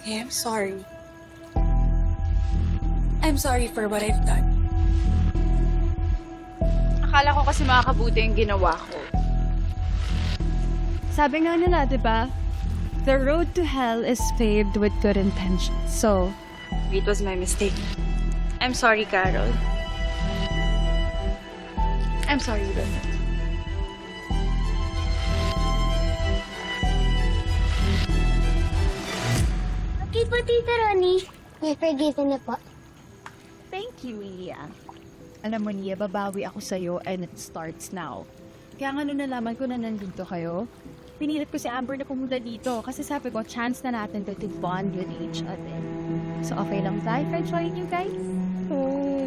Okay, I'm sorry. I'm sorry for what I've done. Akala ko kasi makakabuti yung ginawa ko. Sabi nga nila, di ba? The road to hell is paved with good intentions. So, It was my mistake. I'm sorry, Carol. I'm sorry, Beth. Okay po, Tita Ronnie. May forgiven na po. thank you, Nia. Alam mo, Nia, babawi ako sa'yo and it starts now. Kaya nga nung nalaman ko na nandito kayo, pinilit ko si Amber na pumunta dito kasi sabi ko, chance na natin to, to bond with each other. So, okay lang tayo for joining you guys? Oh.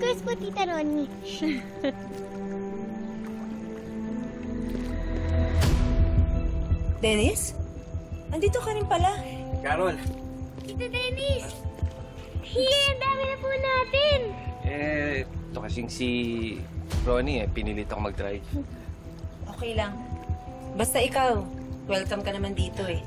Course po, Tita Ronnie. Dennis? Andito ka rin pala. Carol, Tita Dennis! Hiya, ang dami na po natin! eh, ito kasing si Ronnie eh, pinilit ako mag-drive. Okay lang. Basta ikaw, welcome ka naman dito eh.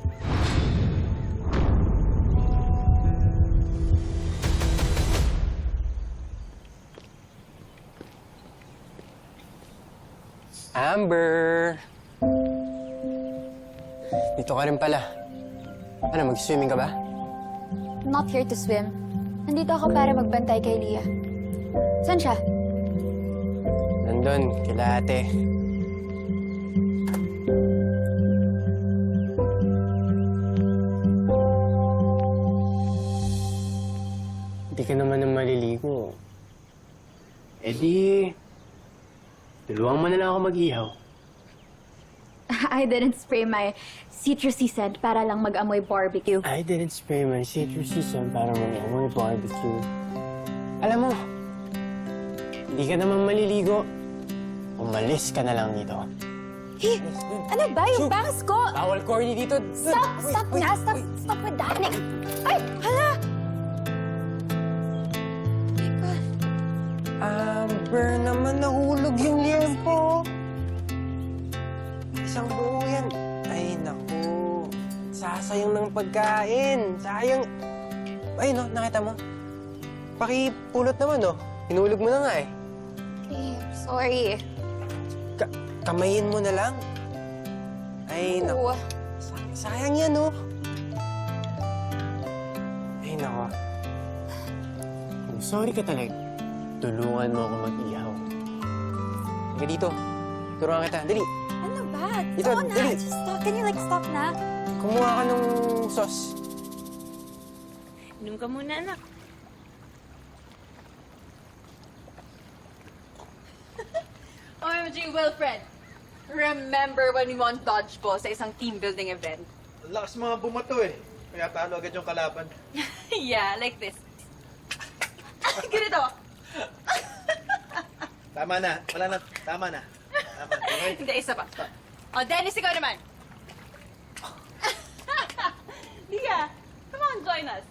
Amber! Dito ka rin pala. Ano, mag-swimming ka ba? I'm not here to swim. Nandito ako para magbantay kay Leah. Saan siya? Nandun, kila ate. Hindi ka naman nang maliligo. Eh di... Tulungan mo na lang ako mag-ihaw. I didn't spray my citrusy scent para lang mag-amoy barbecue. I didn't spray my citrusy scent para mag-amoy barbecue. Alam mo, hindi ka naman maliligo. Umalis ka na lang dito. Ano ba? Yung bangs ko! Bawal corny dito. Stop! Stop na! Stop! Stop with that! Nick! Ay! Hala! Amber naman nahulog yung. Isang buo yan. Ay, naku. Sasayang ng pagkain. Sayang. Ay, no, nakita mo? Pakipulot naman, no? Hinulog mo na nga, eh. I'm sorry. Ka- kamayin mo na lang. Ay, naku. Oo. Sa- sayang yan, no? Ay, naku. Sorry ka talaga, tulungan mo ako mag-ihaw. Halika dito. Turuan kita. Dali. Ba? Ito, Oo na! dali. Just stop. Can you like stop na? Kumuha ka ng sauce. Inom ka muna, anak. OMG, Wilfred! Remember when we won dodgeball sa isang team building event? Lakas mga bumato eh. Kaya talo agad yung kalaban. yeah, like this. Ganito. Tama na. Wala na. Tama na. Tama. Okay? Hindi, isa pa. Oh, Dennis, ikaw naman. Lia, come on, join us.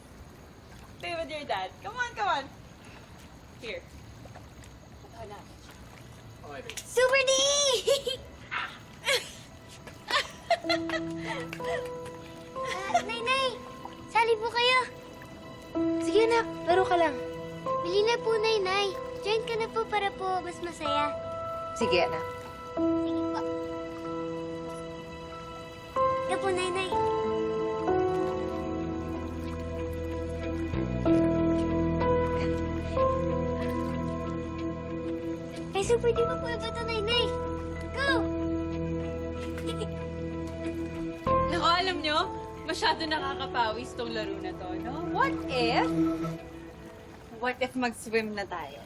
Stay with your dad. Come on, come on. Here. Oh, na. Super D! Ah, Nay-Nay, sali po kayo. Sige na, laro ka lang. Bili na po, Nay-Nay. Join ka na po para po mas masaya. Sige, anak. Sige Sige po, Nay-Nay. Kay Super D mo po iba to, Nay-Nay. Go! Naku, alam nyo, masyado nakakapawis tong laro na to, no? What if... What if mag-swim na tayo?